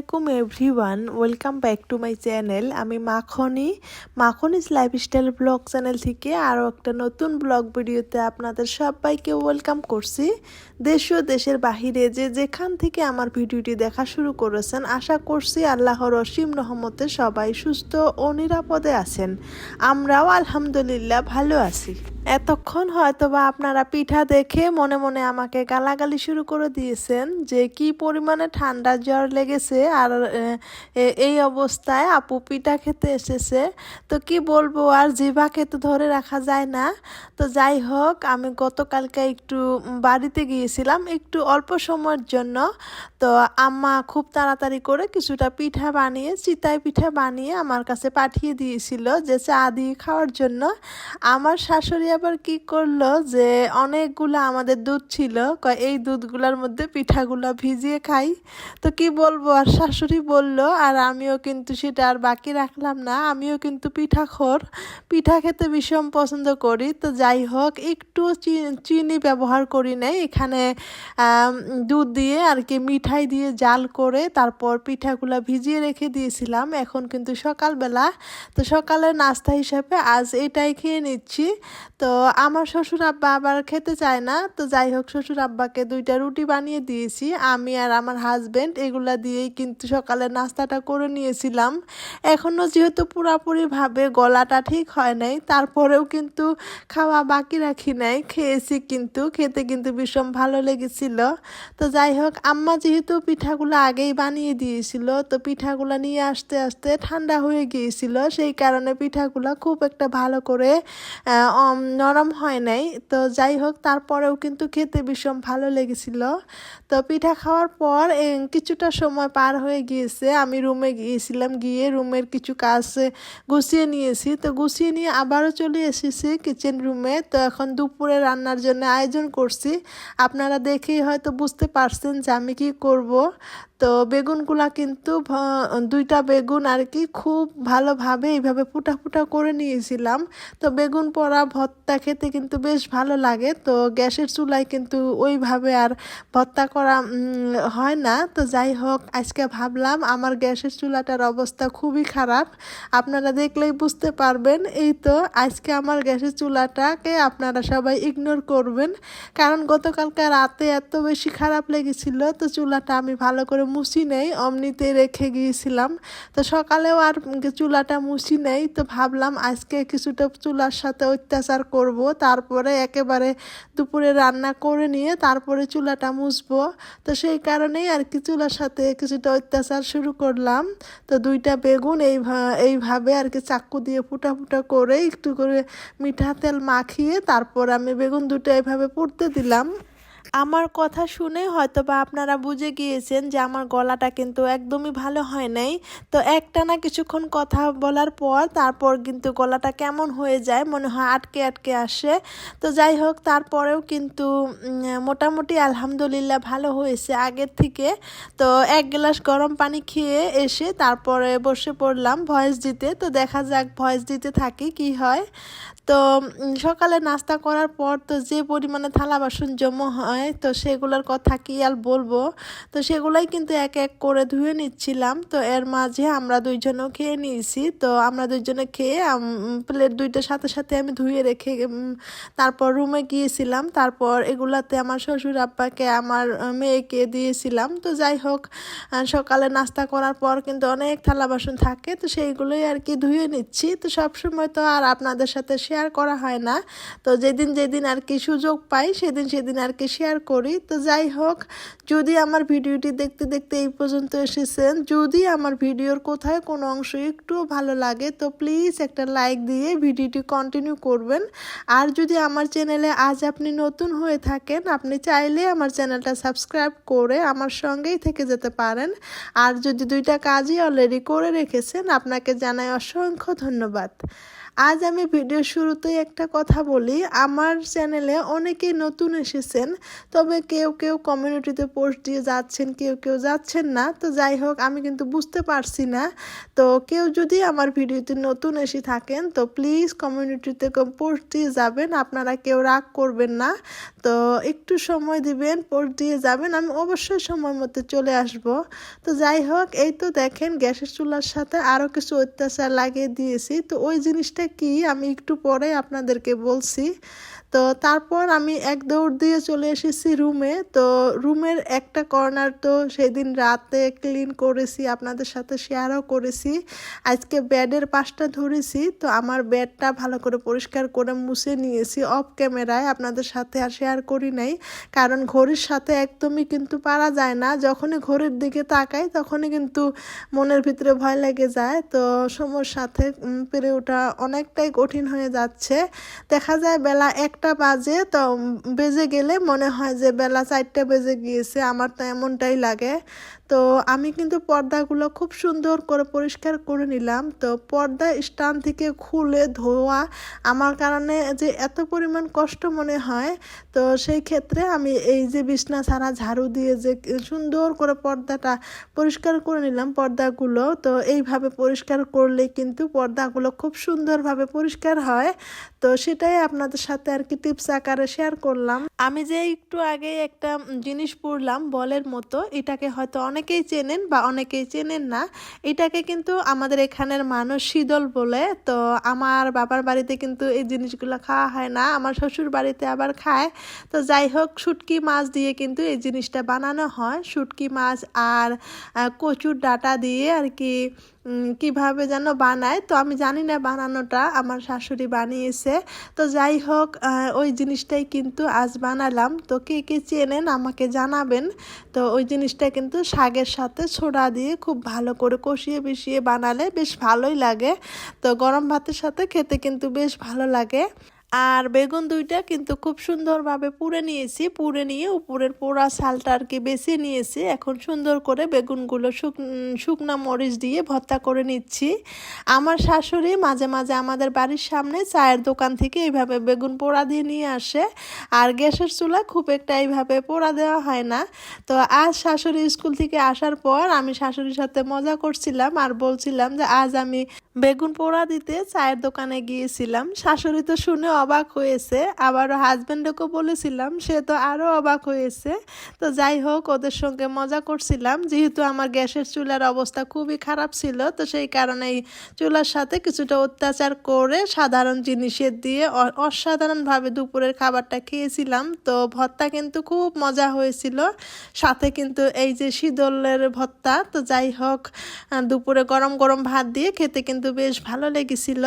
আলাইকুম everyone, welcome back to my channel. আমি Makhni. Makhni's lifestyle blog channel থেকে আরও একটা নতুন ব্লগ ভিডিওতে আপনাদের সবাইকে ওয়েলকাম করছি। দেশ ও দেশের বাহিরে যে যেখান থেকে আমার ভিডিওটি দেখা শুরু করেছেন, আশা করছি আল্লাহর অসীম রহমতে সবাই সুস্থ ও নিরাপদে আছেন। আমরাও আলহামদুলিল্লাহ ভালো আছি। এতক্ষণ হয়তো বা আপনারা পিঠা দেখে মনে মনে আমাকে গালাগালি শুরু করে দিয়েছেন যে কি পরিমাণে ঠান্ডা জ্বর লেগেছে আর এই অবস্থায় আপু পিঠা খেতে এসেছে। তো কি বলব আর জিভা খেতে ধরে রাখা যায় না। তো যাই হোক, আমি গতকালকে একটু বাড়িতে গিয়েছিলাম একটু অল্প সময়ের জন্য। তো আম্মা খুব তাড়াতাড়ি করে কিছুটা পিঠা বানিয়ে, চিতাই পিঠা বানিয়ে আমার কাছে পাঠিয়ে দিয়েছিল যে চা দিয়ে খাওয়ার জন্য। আমার শাশুড়ি আবার কি করল যে অনেকগুলো আমাদের দুধ ছিল এই দুধগুলোর মধ্যে পিঠাগুলো ভিজিয়ে খাই। তো কি বলব আর শাশুড়ি বলল, আর আমিও কিন্তু সেটা আর বাকি রাখলাম না। আমিও কিন্তু পিঠা খোর পিঠা খেতে ভীষণ পছন্দ করি। তো যাই হোক, একটু চিনি ব্যবহার করি নাই। এখানে দুধ দিয়ে আর কি মিঠাই দিয়ে জাল করে তারপর পিঠাগুলো ভিজিয়ে রেখে দিয়েছিলাম। এখন কিন্তু সকালবেলা। তো সকালের নাস্তা হিসাবে আজ এটাই খেয়ে নিচ্ছি। তো আমার শ্বশুর আব্বা আবার খেতে চায় না। তো যাই হোক, শ্বশুর আব্বাকে দুইটা রুটি বানিয়ে দিয়েছি। আমি আর আমার হাজব্যান্ড এগুলা দিয়েই কিন্তু সকালে নাস্তাটা করে নিয়েছিলাম। এখনও যেহেতু পুরাপুরিভাবে গলাটা ঠিক হয় নাই, তারপরেও কিন্তু খাওয়া বাকি রাখি নাই, খেয়েছি কিন্তু, খেতে কিন্তু ভীষণ ভালো লেগেছিল। তো যাই হোক, আম্মা যেহেতু পিঠাগুলো আগেই বানিয়ে দিয়েছিল, তো পিঠাগুলো নিয়ে আসতে আসতে ঠান্ডা হয়ে গিয়েছিল, সেই কারণে পিঠাগুলো খুব একটা ভালো করে নরম হয় নাই। তো যাই হোক, তারপরেও কিন্তু খেতে ভীষণ ভালো লেগেছিল। তো পিঠা খাওয়ার পর কিছুটা সময় পার হয়ে গিয়েছে। আমি রুমে গিয়েছিলাম, গিয়ে রুমের কিছু কাজ গুছিয়ে নিয়েছি। তো গুছিয়ে নিয়ে আবারও চলে এসেছি কিচেন রুমে তো এখন দুপুরে রান্নার জন্য আয়োজন করছি। আপনারা দেখেই হয়তো বুঝতে পারছেন যে আমি কি করব। তো বেগুনগুলা কিন্তু দুইটা বেগুন আর কি খুব ভালোভাবে এইভাবে ফুটা ফুটা করে নিয়েছিলাম। তো বেগুন পোড়া, ভর্তা খেতে কিন্তু বেশ ভালো লাগে। তো গ্যাসের চুলায় কিন্তু ওইভাবে আর ভর্তা করা হয় না। তো যাই হোক, আজকে ভাবলাম আমার গ্যাসের চুলাটার অবস্থা খুবই খারাপ। আপনারা দেখলেই বুঝতে পারবেন। এই তো আজকে আমার গ্যাসের চুলাটাকে আপনারা সবাই ইগনোর করবেন। কারণ গতকালকে রাতে এত বেশি খারাপ লেগেছিল, তো চুলাটা আমি ভালো করে মুছি নেই, অমনিতে রেখে গিয়েছিলাম। তো সকালেও আর চুলাটা মুছি নেই, তো ভাবলাম আজকে কিছুটা চুলার সাথে অত্যাচার করব। তারপরে একেবারে দুপুরে রান্না করে নিয়ে তারপরে চুলাটা মুছবো। তো সেই কারণেই আর কি চুলার সাথে কিছুটা অত্যাচার শুরু করলাম। তো দুইটা বেগুন এই এইভাবে আর কি চাক্কু দিয়ে ফুটা ফুটা করে একটু করে মিঠা তেল মাখিয়ে তারপর আমি বেগুন দুটো এইভাবে পুড়তে দিলাম। আমার কথা শুনে হয়তো বা আপনারা বুঝে গিয়েছেন যে আমার গলাটা কিন্তু একদমই ভালো হয় নাই। তো একটানা কিছুক্ষণ কথা বলার পর তারপর কিন্তু গলাটা কেমন হয়ে যায়, মনে হয় আটকে আটকে আসে। তো যাই হোক, তারপরেও কিন্তু মোটামুটি আলহামদুলিল্লাহ ভালো হয়েছে আগের থেকে। তো এক গ্লাস গরম পানি খেয়ে এসে তারপরে বসে পড়লাম ভয়েস দিতে। তো দেখা যাক ভয়েস দিতে থাকি, কি হয়। তো সকালে নাস্তা করার পর তো যে পরিমাণে থালা বাসন জমা হয়, তো সেগুলোর কথা কি আর বলব? তো সেগুলাই কিন্তু এক এক করে ধুয়ে নিচ্ছিলাম। তো এর মাঝে আমরা দুইজনও খেয়ে নিয়েছি। তো আমরা দুইজনে খেয়ে প্লেট দুইটার সাথে সাথে আমি ধুয়ে রেখে তারপর রুমে গিয়েছিলাম। তারপর এগুলাতে আমার শ্বশুর আব্বাকে, আমার মেয়েকে দিয়েছিলাম। তো যাই হোক সকালে নাস্তা করার পর কিন্তু অনেক থালা বাসন থাকে। তো সেইগুলোই আর কি ধুয়ে নিচ্ছি। তো সবসময় তো আর আপনাদের সাথে শেয়ার করা হয় না। তো যেদিন যেদিন আর কি সুযোগ পাই, সেদিন সেদিন আর কি শেয়ার করি। তো যাই হোক, যদি আমার ভিডিওটি দেখতে দেখতে এই পর্যন্ত এসেছেন, যদি আমার ভিডিওর কোথায় কোনো অংশ একটুও ভালো লাগে, তো প্লিজ একটা লাইক দিয়ে ভিডিওটি কন্টিনিউ করবেন। আর যদি আমার চ্যানেলে আজ আপনি নতুন হয়ে থাকেন, আপনি চাইলে আমার চ্যানেলটা সাবস্ক্রাইব করে আমার সঙ্গেই থেকে যেতে পারেন। আর যদি দুইটা কাজই অলরেডি করে রেখেছেন, আপনাকে জানাই অসংখ্য ধন্যবাদ। আজ আমি ভিডিও শুরুতেই একটা কথা বলি। আমার চ্যানেলে অনেকেই নতুন এসেছেন, তবে কেউ কেউ কমিউনিটিতে পোস্ট দিয়ে যাচ্ছেন, কেউ কেউ যাচ্ছেন না। তো যাই হোক, আমি কিন্তু বুঝতে পারছি না। তো কেউ যদি আমার ভিডিওতে নতুন এসে থাকেন, তো প্লিজ কমিউনিটিতে পোস্ট দিয়ে যাবেন। আপনারা কেউ রাগ করবেন না। তো একটু সময় দিবেন পোস্ট দিয়ে যাবেন। আমি অবশ্যই সময় মতো চলে আসব। তো যাই হোক, এই তো দেখেন, গ্যাসের চুলার সাথে আরও কিছু অত্যাচার লাগিয়ে দিয়েছি। তো ওই জিনিসটা কি আমি একটু পরে আপনাদেরকে বলছি। তো তারপর আমি এক দৌড় দিয়ে চলে এসেছি রুমে। তো রুমের একটা কর্নার তো সেদিন রাতে ক্লিন করেছি, আপনাদের সাথে শেয়ারও করেছি। আজকে ব্যাডের পাশটা ধরেছি, তো আমার ব্যাডটা ভালো করে পরিষ্কার করে মুছে নিয়েছি অফ ক্যামেরায়। আপনাদের সাথে আর শেয়ার করি নাই, কারণ ঘড়ির সাথে একদমই কিন্তু পারা যায় না। যখনই ঘড়ির দিকে তাকাই, তখনই কিন্তু মনের ভিতরে ভয় লেগে যায়। তো সময়ের সাথে পেরে ওঠা অনেকটাই কঠিন হয়ে যাচ্ছে। দেখা যায় বেলা একটা বাজে, তো বেজে গেলে মনে হয় যে বেলা চারটে বেজে গিয়েছে, আমার তো এমনটাই লাগে। তো আমি কিন্তু পর্দাগুলো খুব সুন্দর করে পরিষ্কার করে নিলাম। তো পর্দা স্টান থেকে খুলে ধোয়া আমার কারণে যে এত পরিমাণ কষ্ট মনে হয়, তো সেই ক্ষেত্রে আমি এই যে বিছনা ছাড়া ঝাড়ু দিয়ে যে সুন্দর করে পর্দাটা পরিষ্কার করে নিলাম পর্দাগুলো, তো এইভাবে পরিষ্কার করলে কিন্তু পর্দাগুলো খুব সুন্দরভাবে পরিষ্কার হয়। তো সেটাই আপনাদের সাথে আর কি টিপস আকারে শেয়ার করলাম। আমি যে একটু আগে একটা জিনিস পড়লাম বলের মতো, এটাকে হয়তো অনেকেই চেনেন বা অনেকেই চেনেন না। এটাকে কিন্তু আমাদের এখানের মানুষ শীতল বলে, তো আমার বাবার বাড়িতে কিন্তু এই জিনিসগুলো খাওয়া হয় না, আমার শ্বশুর বাড়িতে আবার খায়। তো যাই হোক, শুটকি মাছ দিয়ে কিন্তু এই জিনিসটা বানানো হয়। শুটকি মাছ আর কচুর ডাটা দিয়ে আর কি কীভাবে যেন বানায়, তো আমি জানি না বানানোটা। আমার শাশুড়ি বানিয়েছে তো যাই হোক ওই জিনিসটাই কিন্তু আজ বানালাম। তো কে কে চেনেন আমাকে জানাবেন। তো ওই জিনিসটা কিন্তু শাকের সাথে ছোড়া দিয়ে খুব ভালো করে কষিয়ে বেশিয়ে বানালে বেশ ভালোই লাগে। তো গরম ভাতের সাথে খেতে কিন্তু বেশ ভালো লাগে। আর বেগুন দুইটা কিন্তু খুব সুন্দরভাবে পুড়ে নিয়েছি। পুড়ে নিয়ে উপরের পোড়া ছালটা আর কি বেছে নিয়েছি। এখন সুন্দর করে বেগুনগুলো শুক শুকনা মরিচ দিয়ে ভর্তা করে নিচ্ছি। আমার শাশুড়ি মাঝে মাঝে আমাদের বাড়ির সামনে চায়ের দোকান থেকে এইভাবে বেগুন পোড়া দিয়ে নিয়ে আসে। আর গ্যাসের চুলা খুব একটা এইভাবে পোড়া দেওয়া হয় না। তো আজ শাশুড়ি স্কুল থেকে আসার পর আমি শাশুড়ির সাথে মজা করছিলাম আর বলছিলাম যে আজ আমি বেগুন পোড়া দিতে চায়ের দোকানে গিয়েছিলাম। শাশুড়ি তো শুনে অবাক হয়েছে। আবারও হাজব্যান্ডকেও বলেছিলাম, সে তো আরও অবাক হয়েছে। তো যাই হোক, ওদের সঙ্গে মজা করছিলাম। যেহেতু আমার গ্যাসের চুলার অবস্থা খুবই খারাপ ছিল, তো সেই কারণে এই চুলার সাথে কিছুটা অত্যাচার করে সাধারণ জিনিসের দিয়ে অসাধারণভাবে দুপুরের খাবারটা খেয়েছিলাম। তো ভর্তা কিন্তু খুব মজা হয়েছিল। সাথে কিন্তু এই যে শীতলের ভর্তা, তো যাই হোক দুপুরে গরম গরম ভাত দিয়ে খেতে কিন্তু বেশ ভালো লেগেছিল।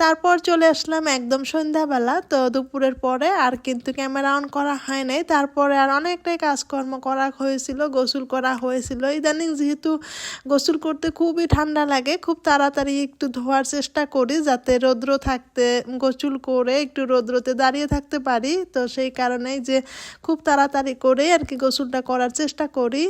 তারপর চলে আসলাম একদম সন্ধ্যাবেলা, তো দুপুরের পরে আর কিন্তু ক্যামেরা অন করা হয় নাই। তারপরে আর অনেকটাই কাজকর্ম করা হয়েছিল, গোসল করা হয়েছিল। ইদানিং যেহেতু গোসল করতে খুবই ঠান্ডা লাগে, খুব তাড়াতাড়ি একটু ধোয়ার চেষ্টা করি যাতে রৌদ্র থাকতে, গোসল করে একটু রৌদ্রতে দাঁড়িয়ে থাকতে পারি। তো সেই কারণেই যে খুব তাড়াতাড়ি করে আর কি গোসলটা করার চেষ্টা করি।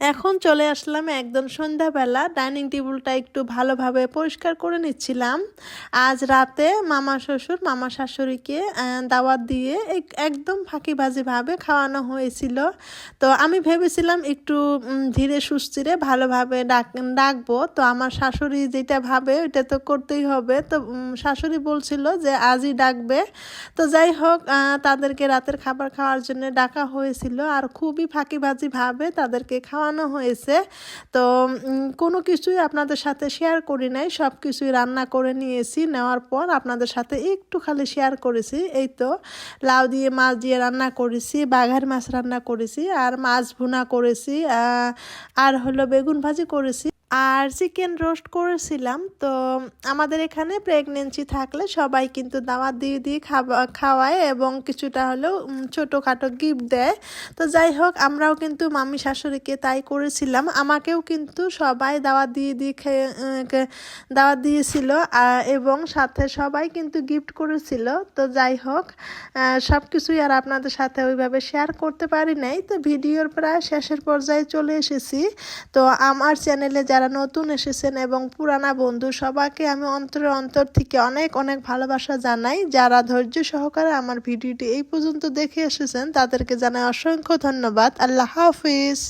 এখন চলে আসলাম একদম সন্ধ্যাবেলা ডাইনিং টেবিলটা একটু ভালোভাবে পরিষ্কার করে নিচ্ছিলাম। আজ রাতে মামা শ্বশুর, মামা শাশুড়িকে দাওয়াত দিয়ে এক- একদম ফাঁকিবাজিভাবে খাওয়ানো হয়েছিল। তো আমি ভেবেছিলাম একটু ধীরে সুস্থিরে ভালোভাবে ডাক, ডাকবো। তো আমার শাশুড়ি যেটা ভাবে ওইটা তো করতেই হবে। তো শাশুড়ি বলছিল যে আজই ডাকবে। তো যাই হোক তাদেরকে রাতের খাবার খাওয়ার জন্য ডাকা হয়েছিল। আর খুবই ফাঁকিবাজিভাবে তাদেরকে খাওয়ানো হয়েছে। তো কোনো কিছুই আপনাদের সাথে শেয়ার করি নাই। সব কিছুই রান্না করে নিয়েছি। নেওয়ার পর আপনাদের সাথে একটু খালি শেয়ার করেছি। এই তো, লাউ দিয়ে মাছ দিয়ে রান্না করেছি, বাঘার মাছ রান্না করেছি, আর মাছ ভুনা করেছি আর হলো বেগুন ভাজি করেছি। আর চিকেন রোস্ট করেছিলাম, তো আমাদের এখানে প্রেগনেন্সি থাকলে সবাই কিন্তু দাওয়াত দিয়ে দিয়ে খাওয়া খাওয়ায় এবং কিছুটা হলেও ছোটোখাটো গিফট দেয়। তো যাই হোক, আমরাও কিন্তু মামি শাশুড়িকে তাই করেছিলাম। আমাকেও কিন্তু সবাই দাওয়াত দিয়ে দিয়ে খেয়ে দাওয়াত দিয়েছিল এবং সাথে সবাই কিন্তু গিফট করেছিল। তো যাই হোক সব কিছুই আর আপনাদের সাথে ওইভাবে শেয়ার করতে পারি নাই। তো ভিডিওর প্রায় শেষের পর্যায়ে চলে এসেছি। তো আমার চ্যানেলে যারা নতুন এসেছেন এবং পুরানা বন্ধু, সবাইকে আমি অন্তরের অন্তর থেকে অনেক অনেক ভালোবাসা জানাই। যারা ধৈর্য সহকারে আমার ভিডিওটি এই পর্যন্ত দেখে এসেছেন, তাদেরকে জানাই অসংখ্য ধন্যবাদ। আল্লাহ হাফিজ।